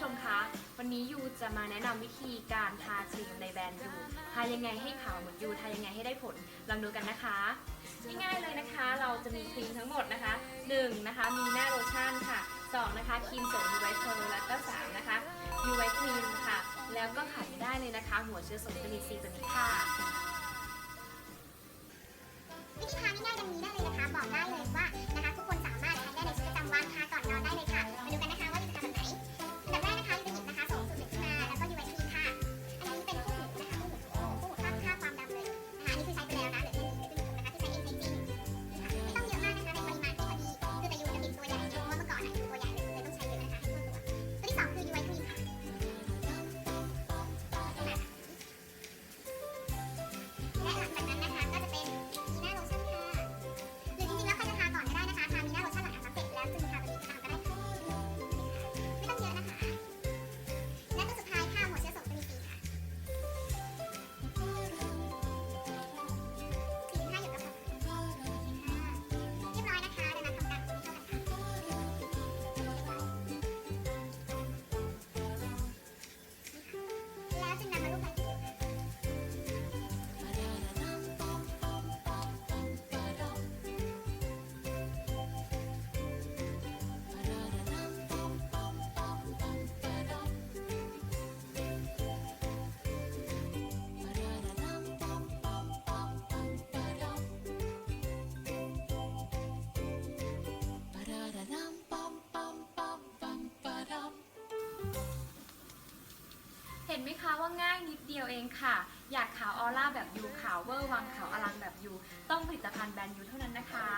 ชมคะ วันนี้ยูจะมาแนะนำวิธีการทาครีมในแบรนด์ยูทายังไงให้ขาวเหมือนยูทายังไงให้ได้ผล ลองดูกันนะคะ ง่ายๆเลยนะคะ เราจะมีครีมทั้งหมดนะคะ 1 นะคะ มีหน้าโลชั่นค่ะ 2 นะคะ ครีมเสริมยูไวท์โทนแล้วก็ 3 นะคะยูไวท์ครีมค่ะ แล้วก็ขาดไม่ได้เลยนะคะ หัวเชื้อสมวิตามินซีตัวนี้ค่ะ แล้ว เห็นไหมคะว่าง่ายนิดเดียวเองค่ะ อยากขาวออร่าแบบยูขาวเวอร์วังขาวอลังแบบยูต้องผลิตภัณฑ์แบรนด์ยูเท่านั้นนะคะ